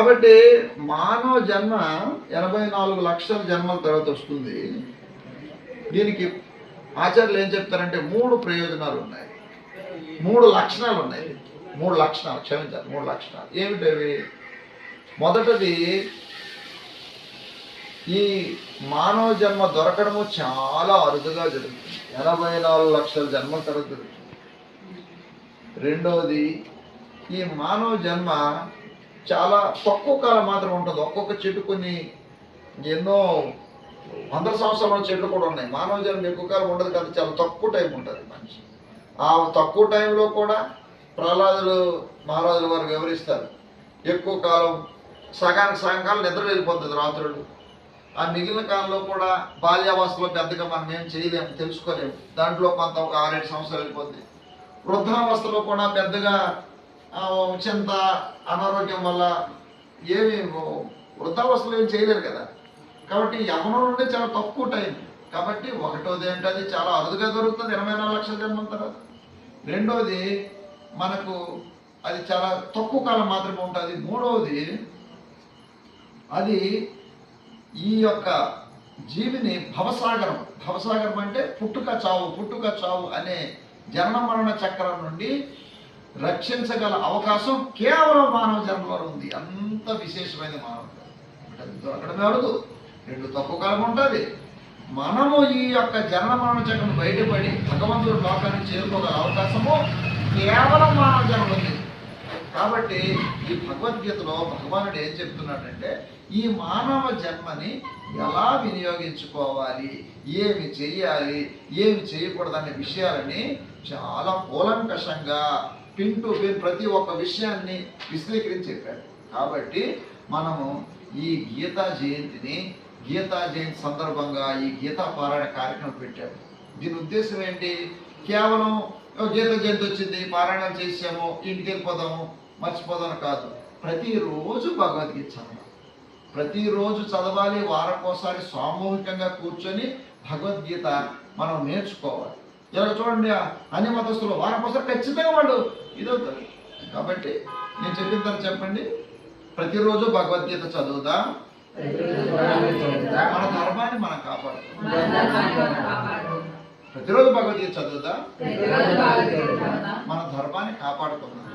కాబట్టి మానవ జన్మ ఎనభై నాలుగు లక్షల జన్మల తర్వాత వస్తుంది. దీనికి ఆచార్యులు ఏం చెప్తారంటే మూడు ప్రయోజనాలు ఉన్నాయి. మూడు లక్షణాలు ఉన్నాయి. మూడు లక్షణాలు క్షమించాలి మూడు లక్షణాలు. ఏమిటవి మొదటది ఈ మానవ జన్మ దొరకడము చాలా అరుదుగా జరుగుతుంది. ఎనభై నాలుగు లక్షల జన్మల తర్వాత జరుగుతుంది. రెండవది ఈ మానవ జన్మ చాలా తక్కువ కాలం మాత్రం ఉంటుంది. ఒక్కొక్క చెట్టు కొన్ని ఎన్నో వందల సంవత్సరాల చెట్లు కూడా ఉన్నాయి. మానవ జన్మ ఎక్కువ కాలం ఉండదు కదా చాలా తక్కువ టైం ఉంటుంది మనిషి. ఆ తక్కువ టైంలో కూడా ప్రహ్లాదులు మహారాజుల వారు వివరిస్తారు. ఎక్కువ కాలం సగానికి సగం కాలం నిద్ర వెళ్ళిపోతుంది రాత్రులు. ఆ మిగిలిన కాలంలో కూడా బాల్యావస్థలో పెద్దగా మనం ఏం చేయలేము తెలుసుకోలేము దాంట్లో కొంత ఒక ఆరేడు సంవత్సరాలు వెళ్ళిపోతుంది వృద్ధావస్థలో కూడా పెద్దగా చింత అనారోగ్యం వల్ల ఏమి వృద్ధావస్థలు ఏం చేయలేరు కదా. కాబట్టి యవనం నుండి చాలా తక్కువ టైం కాబట్టి ఒకటోది ఏంటది చాలా అరుదుగా దొరుకుతుంది. ఇరవై నాలుగు లక్షల జన్మల తర్వాత. రెండోది మనకు అది చాలా తక్కువ కాలం మాత్రమే ఉంటుంది. మూడవది అది ఈ యొక్క జీవిని భవసాగరం. భవసాగరం అంటే పుట్టుక చావు పుట్టుక చావు అనే జనన మరణ చక్రం నుండి రక్షించగల అవకాశం కేవలం మానవ జన్మలో ఉంది. అంత విశేషమైన మానవ అంటే అది దొరకడమే రెండు తక్కువ కాలం ఉంటుంది. మనము ఈ యొక్క జన్మ మరణ చక్రం బయటపడి భగవంతుడు లోకాన్ని చేరుకోగల అవకాశము కేవలం మానవ జన్మ ఉంది. కాబట్టి ఈ భగవద్గీతలో భగవానుడు ఏం చెప్తున్నాడంటే ఈ మానవ జన్మని ఎలా వినియోగించుకోవాలి? ఏమి చేయాలి ఏమి చేయకూడదనే విషయాలని చాలా కూలంకషంగా పిన్ టు పిన్ ప్రతి ఒక్క విషయాన్ని విశ్లేషించి చెప్పాడు. కాబట్టి మనము ఈ గీతా జయంతిని గీతా జయంతి సందర్భంగా ఈ గీతా పారాయణ కార్యక్రమం పెట్టాము. దీని ఉద్దేశం ఏంటి? కేవలం గీత జయంతి వచ్చింది పారాయణం చేసాము ఇంటికి వెళ్ళిపోదాము మర్చిపోదాం కాదు. ప్రతిరోజు భగవద్గీత చదవాలి. ప్రతిరోజు చదవాలి వారంకోసారి సామూహికంగా కూర్చొని భగవద్గీత మనం నేర్చుకోవాలి. ఇలా చూడండి అన్ని మతస్థులు వారకోసారి ఖచ్చితంగా వాళ్ళు ఇదవుతారు కాబట్టి నేను చెప్పిన తర్వాత చెప్పండి. ప్రతిరోజు భగవద్గీత చదువుదాం. మన ధర్మాన్ని మనం కాపాడుకుందాం ప్రతిరోజు భగవద్గీత చదువుదాం. మన ధర్మాన్ని కాపాడుకుందాం.